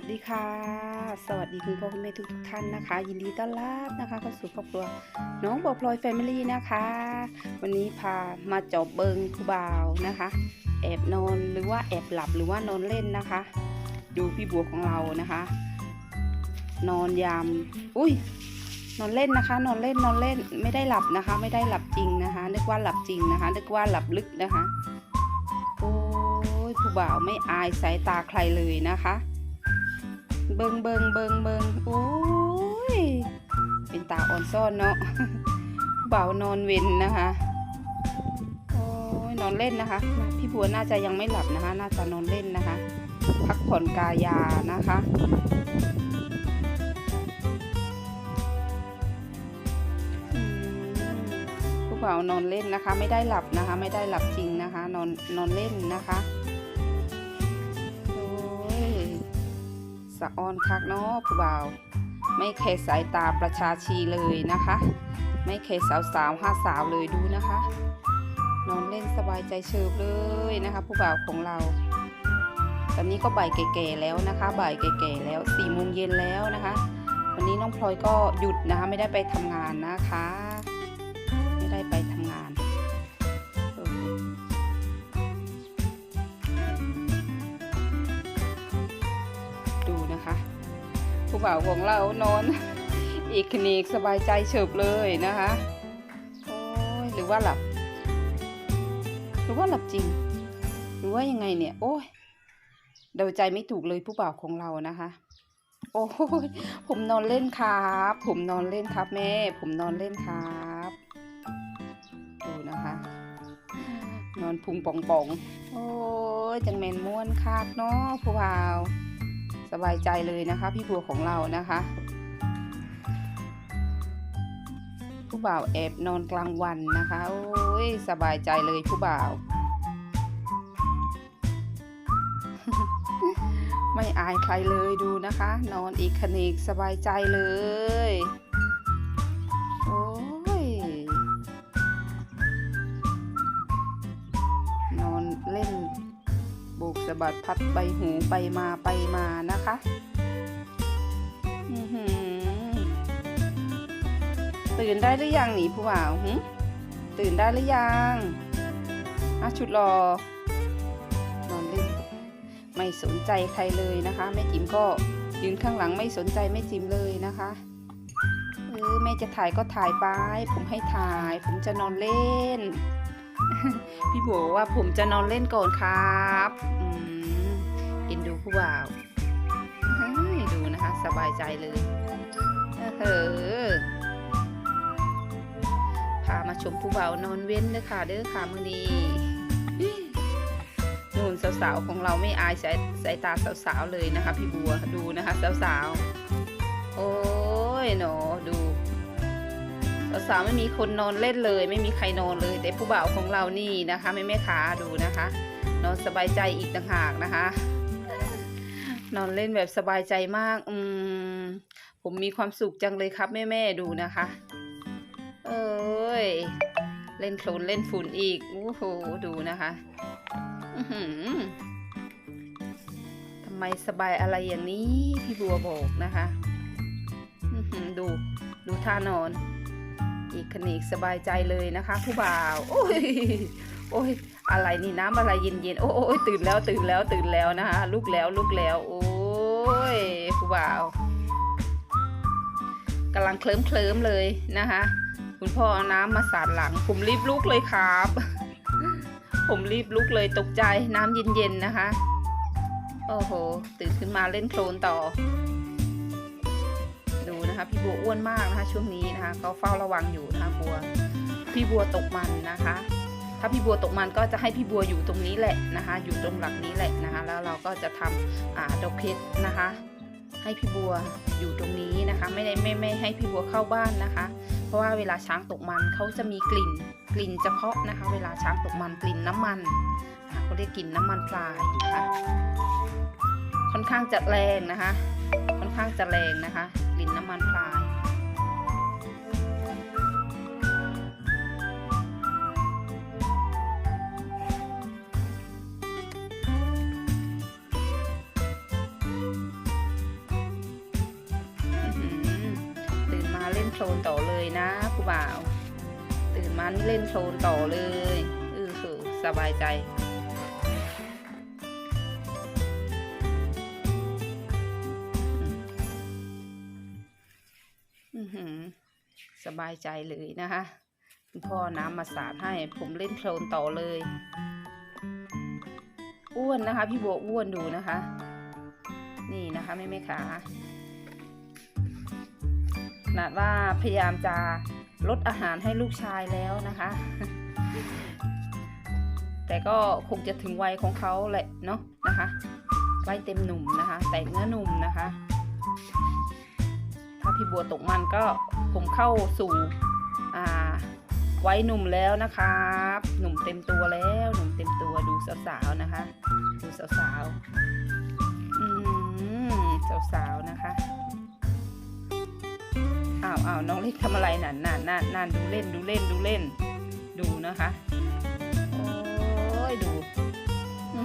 วัสดีค่ะ สวัสดีคุณพ่อคุณแม่ทุกท่านนะคะ ยินดีต้อนรับนะคะเข้าสู่ครอบครัว น้องบอพลอยแฟมิลี่นะคะ วันนี้พามาจอบเบิงผู้บ่าวนะคะ แอบนอนหรือว่าแอบหลับหรือว่านอนเล่นนะคะ ดูพี่บัวของเรานะคะ นอนยามอุ้ยนอนเล่นนะคะ นอนเล่นนอนเล่นไม่ได้หลับนะคะ ไม่ได้หลับจริงนะคะนึกว่าหลับจริงนะคะนึกว่าหลับลึกนะคะโอ้ยผู้บ่าวไม่อายสายตาใครเลยนะคะ เบิงเบิงเบิงเบิงโอ้ย เป็นตาอ่อนซ่อนเนาะผู้บ่านอนเวนนะคะ โอ้ยนอนเล่นนะคะ พี่บัวน่าจะยังไม่หลับนะคะ น่าจะนอนเล่นนะคะ พักผ่อนกายานะคะอืมผู้บ่าวนอนเล่นนะคะ ไม่ได้หลับนะคะ ไม่ได้หลับจริงนะคะ นอนนอนเล่นนะคะ สะออนคักเนาะผู้บ่าว ไม่เคยสายตาประชาชีเลยนะคะ ไม่เคยสาวสาวห้าสาวเลยดูนะคะ นอนเล่นสบายใจเฉิบเลยนะคะ ผู้บ่าวของเรา ตอนนี้ก็บ่ายแก่ๆแล้วนะคะ บ่ายแก่ๆแล้วสี่โมงเย็นแล้วนะคะ วันนี้น้องพลอยก็หยุดนะคะ ไม่ได้ไปทำงานนะคะ ผู้บ่าวของเรานอน อีกคนิกสบายใจเฉิบเลยนะคะโอ้ยหรือว่าหลับ หรือว่าหลับจริง หรือว่ายังไงเนี่ย โอ้ยเดาใจไม่ถูกเลยผู้บ่าวของเรานะคะ โอ้ยผมนอนเล่นครับ ผมนอนเล่นครับแม่ ผมนอนเล่นครับดูนะคะนอนพุงป่องๆ โอ้ย จังแมนม่วนคักเนาะผู้บ่าว สบายใจเลยนะคะ พี่บัวของเรานะคะผู้บ่าวแอบนอนกลางวันนะคะ โอ้ยสบายใจเลยผู้บ่าว ไม่อายใครเลยดูนะคะ นอนอีกคเนกสบายใจเลย สะบัดพัดใบหูไปมาไปมานะคะตื่นได้หรือยังหนีผู้บ่าวตื่นได้หรือยังอะชุดรอนอนเล่นไม่สนใจใครเลยนะคะแม่จิมก็ยืนข้างหลังไม่สนใจแม่จิมเลยนะคะเออแม่จะถ่ายก็ถ่ายไป ผมให้ถ่าย ผมจะนอนเล่น พี่บัวบอกว่าผมจะนอนเล่นก่อนครับอืมเอ็นดูผู้บ่าวดูนะคะ สบายใจเลยเออพามาชมผู้บ่าวนอนเว้นเด้อค่ะ เด้อค่ะมือนี้นู่นสาวๆของเราไม่อายสายสายตาสาวๆเลยนะคะ พี่บัวดูนะคะ สาวๆ โอ้ยหนอดู สาวๆไม่มีคนนอนเล่นเลย ไม่มีใครนอนเลย แต่ผู้บ่าวของเรานี่นะคะแม่แม่ขาดูนะคะ นอนสบายใจอีกต่างหากนะคะ นอนเล่นแบบสบายใจมาก อืมผมมีความสุขจังเลยครับแม่แม่ดูนะคะ เอ้ยเล่นโคลนเล่นฝุ่นอีกโอ้โหดูนะคะทำไมสบายอะไรอย่างนี้พี่บัวบอกนะคะดูดูท่านอน อีกขนิกสบายใจเลยนะคะผู้บ่าว โอ้ยโอ้ยอะไรนี่น้ำอะไรเย็นๆโอ้ยตื่นแล้วตื่นแล้วตื่นแล้วนะคะลุกแล้วลุกแล้ว โอ้ยผู้บ่าวกำลังเคลิ้มเคลิ้มๆเลยนะคะ คุณพ่อเอาน้ำมาสาดหลัง ผมรีบลุกเลยครับ ผมรีบลุกเลยตกใจน้ำเย็นๆนะคะ โอ้โห ตื่นขึ้นมาเล่นโคลนต่อ นะคะ พี่บัวอ้วนมากนะคะ ช่วงนี้นะคะก็เฝ้าระวังอยู่นะคะบัวพี่บัวตกมันนะคะ ถ้าพี่บัวตกมันก็จะให้พี่บัวอยู่ตรงนี้แหละนะคะ อยู่ตรงหลักนี้แหละนะคะ แล้วเราก็จะทำอ่าดอกเพชรนะคะ ให้พี่บัวอยู่ตรงนี้นะคะ ไม่ได้ไม่ไม่ให้พี่บัวเข้าบ้านนะคะ เพราะว่าเวลาช้างตกมันเขาจะมีกลิ่นกลิ่นเฉพาะนะคะ เวลาช้างตกมันกลิ่นน้ำมันเขาเรียกกลิ่นน้ำมันพลายนะคะค่อนข้างจะแรงนะคะ ค่อนข้างจะแรงนะคะ คลนต่อเลยนะผู้บ่าว ตื่นมานี่เล่นโคลนต่อเลยเออคือสบายใจอือหือสบายใจเลยนะคะคุณพ่อน้ำมาสาดให้ผมเล่นโคลนต่อเลย อ้วนนะคะ พี่บัวอ้วนดูนะคะ นี่นะคะแม่แม่ขา ขนาดว่าพยายามจะลดอาหารให้ลูกชายแล้วนะคะ แต่ก็คงจะถึงวัยของเขาแหละเนาะนะคะใกล้เต็มหนุ่มนะคะ แต่เนื้อหนุ่มนะคะ ถ้าพี่บัวตกมันก็ผมเข้าสู่วัยหนุ่มแล้วนะครับ หนุ่มเต็มตัวแล้ว หนุ่มเต็มตัวดูสาวๆนะคะ ดูสาวๆอืมสาวๆนะคะาวอ้าวน้องเล็กทำอะไรนั่นนั่นนั่นนั่นดูเล่นดูเล่นดูเล่น ดูนะคะ โอ้ยดู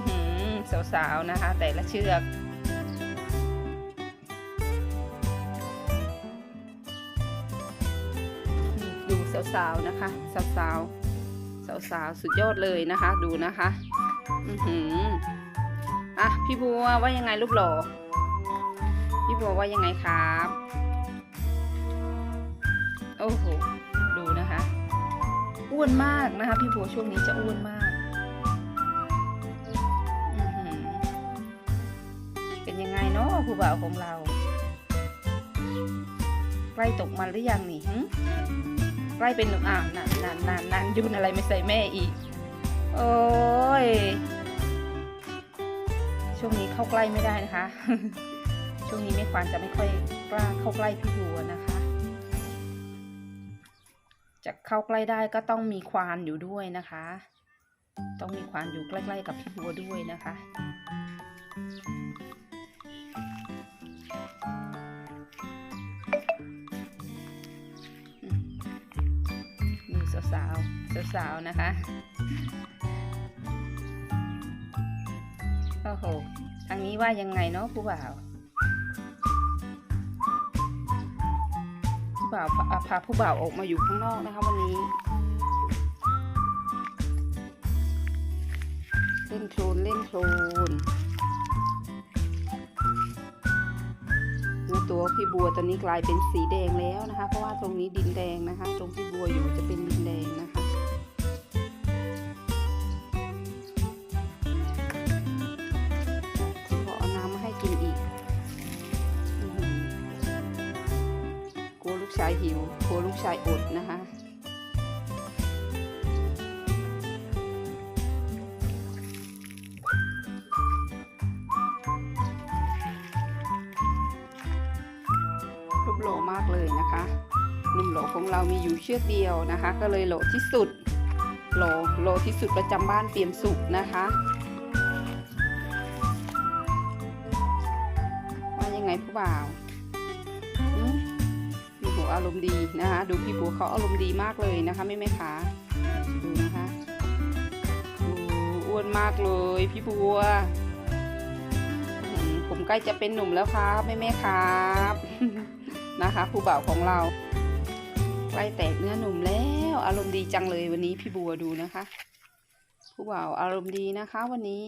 หือสาวๆนะคะ แต่ละเชือกดูสาวๆนะคะสาวๆสาวๆสุดยอดเลยนะคะ ดูนะคะอือหืออะพี่บัวว่ายังไงรูปหล่อพี่บัวว่ายังไงครับ อ้โห ดูนะคะ อ้วนมากนะคะ พี่โบช่วงนี้จะอ้วนมาก เป็นยังไงเนาะผู้บ่าวของเรา ใกล้ตกมันหรือยังนี่หึใกล้เป็นหนุ่มอ่าวนานนานนานนานยุ่นอะไรไม่ใส่แม่อีก โอ้ย ช่วงนี้เข้าใกล้ไม่ได้นะคะ ช่วงนี้ไม่ควานจะไม่ค่อยกล้าเข้าใกล้พี่บัวนะคะ จะเข้าใกล้ได้ก็ต้องมีควานอยู่ด้วยนะคะ ต้องมีควานอยู่ใกล้ๆกับพี่บัวด้วยนะคะดูสาวๆสาวๆนะคะโอ้โหทางนี้ว่ายังไงเนาะผู้บ่าว บ่าวพาอะพาผู้บ่าวออกมาอยู่ข้างนอกนะคะ วันนี้ เล่นโคลนเล่นโคลนตัวพี่บัวตอนนี้กลายเป็นสีแดงแล้วนะคะ เพราะว่าตรงนี้ดินแดงนะคะ ตรงพี่บัวอยู่จะเป็นดินแดงนะคะ หิวกลัวลูกชายอดนะคะรูปโหลมากเลยนะคะนุ่มโหลของเรามีอยู่เชือกเดียวนะคะ ก็เลยโหลที่สุดโหลโหลที่สุดประจำบ้านเปี่ยมสุขนะคะว่ายังไงผู้บ่าว อารมณ์ดีนะคะ ดูพี่บัวเขาอารมณ์ดีมากเลยนะคะไม่ไหมคะดูนะคะอ้อ้วนมากเลยพี่บัวผมใกล้จะเป็นหนุ่มแล้วครับแม่แม่ครับนะคะผู้บ่าวของเราใกล้แตกเนื้อหนุ่มแล้ว อารมณ์ดีจังเลยวันนี้พี่บัวดูนะคะ ผู้บ่าวอารมณ์ดีนะคะวันนี้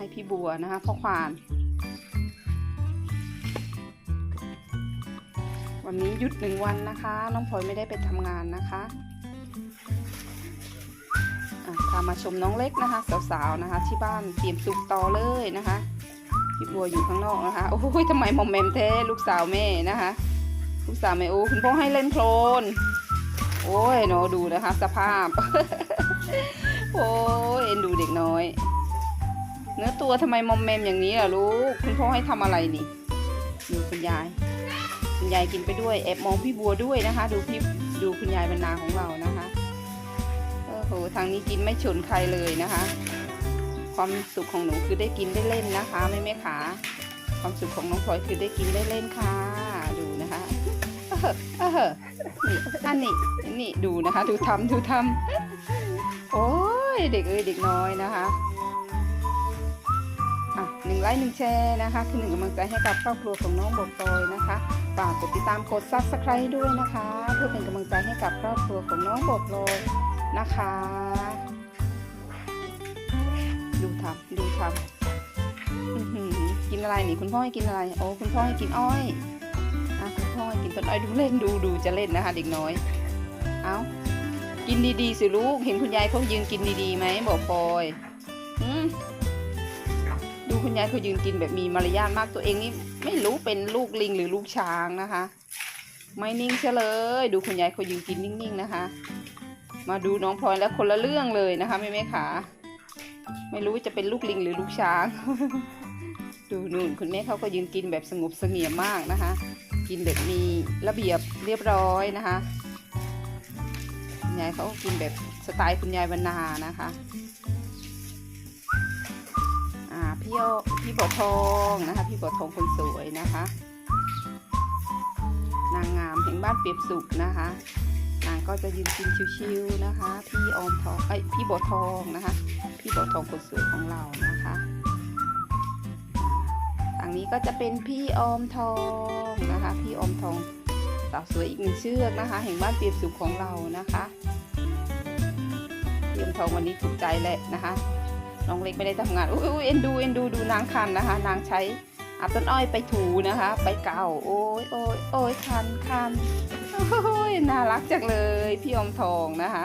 ให้พี่บัวนะคะพ่อควาน วันนี้หยุดหนึ่งวันนะคะ น้องพลอยไม่ได้ไปทำงานนะคะพามาชมน้องเล็กนะคะ สาวๆนะคะ ที่บ้านเตรียมสุกต่อเลยนะคะพี่บัวอยู่ข้างนอกนะคะ โอ้ยทำไมมอมแมมแท้ลูกสาวแม่นะคะ ลูกสาวแม่โอ้คุณพ่อให้เล่นโคลนโอ้ยเนาะดูนะคะ สภาพ โอ้ยเอ็นดูเด็กน้อย เนื้อตัวทำไมมอมแมมอย่างนี้ล่ะลูกคุณพ่อให้ทำอะไรนี่ดูคุณยาย คุณยายกินไปด้วยแอบมองพี่บัวด้วยนะคะ ดูพี่ดูคุณยายบรรณาของเรานะคะโอ้โหทางนี้กินไม่ชนใครเลยนะคะ ความสุขของหนูคือได้กินได้เล่นนะคะแม่แม่ขาความสุขของน้องพลอยคือได้กินได้เล่นค่ะ ดูนะคะเออเออนี่อันนี้นี่ดูนะคะ ดูทำดูทำโอ้ยเด็กเอ้ยเด็กน้อยนะคะ อะหนึ่งไลค์หนึ่งแชร์นะคะคือหนึ่งกำลังใจให้กับครอบครัวของน้องบอกตอยนะคะฝากกดติดตามกดซับสไครต์ด้วยนะคะ เพื่อเป็นกำลังใจให้กับครอบครัวของน้องบอกตอยนะคะ ดูทำดูทำกินอะไรนี่คุณพ่อให้กินอะไรโอ้คุณพ่อให้กินอ้อยอะคุณพ่อให้กินต้นอ้อยดูเล่นดูดูจะเล่นนะคะ เด็กน้อย เอากินดีๆสิลูกเห็นคุณยายเขายืนกินดีๆไหมบอกปอยอืม คุณยายเขายืนกินแบบมีมารยาทมากตัวเองนี่ไม่รู้เป็นลูกลิงหรือลูกช้างนะคะ ไม่นิ่งเฉยเลย ดูคุณยายเขายืนกินนิ่งๆนะคะ มาดูน้องพลอยแล้วคนละเรื่องเลยนะคะแม่แม่ขาไม่รู้จะเป็นลูกลิงหรือลูกช้าง ดูนู่นคุณแม่เขาก็ยืนกินแบบสงบเสงี่ยมมากนะคะ กินแบบมีระเบียบเรียบร้อยนะคะคุณยายเขาก็กินแบบสไตล์คุณยายบรรณานะคะ พี่โอพี่บัวทองนะคะ พี่บัวทองคนสวยนะคะ นางงามแห่งบ้านเปียบสุขนะคะนางก็จะยืนกินชิวๆนะคะ พี่ออมทองไอพี่บัวทองนะคะ พี่บัวทองคนสวยของเรานะคะทางนี้ก็จะเป็นพี่ออมทองนะคะ พี่ออมทองสาวสวยอีกหนึ่งเชือกนะคะ แห่งบ้านเปียบสุขของเรานะคะเยี่ยมทองวันนี้ถูกใจแหละนะคะ น้องเล็กไม่ได้ทำงานอุ้ยเอ็นดูเอ็นดูดูนางคันนะคะ นางใช้อาต้นอ้อยไปถูนะคะ ไปเก่า โอ้ยโอ้ยโอ้ยคันคันโอ้ยน่ารักจังเลยพี่อมทองนะคะ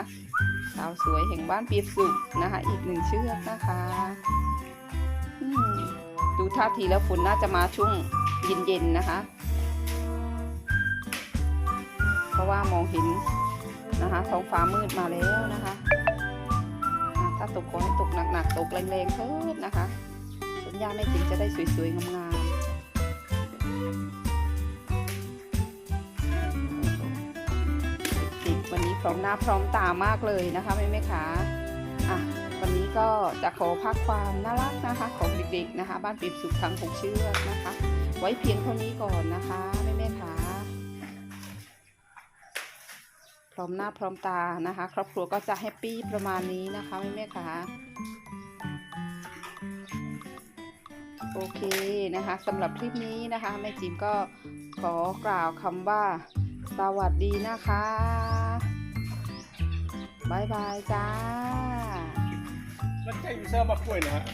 สาวสวยแห่งบ้านเปียบสุขนะคะ อีกหนึ่งเชือกนะคะดูท่าทีแล้วฝนน่าจะมาช่วงเย็นๆนะคะ เพราะว่ามองเห็นนะคะท้องฟ้ามืดมาแล้วนะคะาตกขอให้ตกหนักๆตกแรงๆเถิดนะคะ สัญญาไม่ถึงจะได้สวยๆงามๆเด็กๆวันนี้พร้อมหน้าพร้อมตามากเลยนะคะแม่แม่ขาอะวันนี้ก็จะขอพักความน่ารักนะคะ ของเด็กๆนะคะ บ้านปีบสุขทั้งหกเชือกนะคะ ไว้เพียงเท่านี้ก่อนนะคะ ร้อมหน้าพร้อมตานะคะ ครอบครัวก็จะแฮปปี้ประมาณนี้นะคะแม่แม่คะโอเคนะคะสำหรับคลิปนี้นะคะแม่จิมก็ขอกล่าวคำว่า สวัสดีนะคะบายบายจ้า แล้วใช่วิซ่ามากล้วยนะฮะ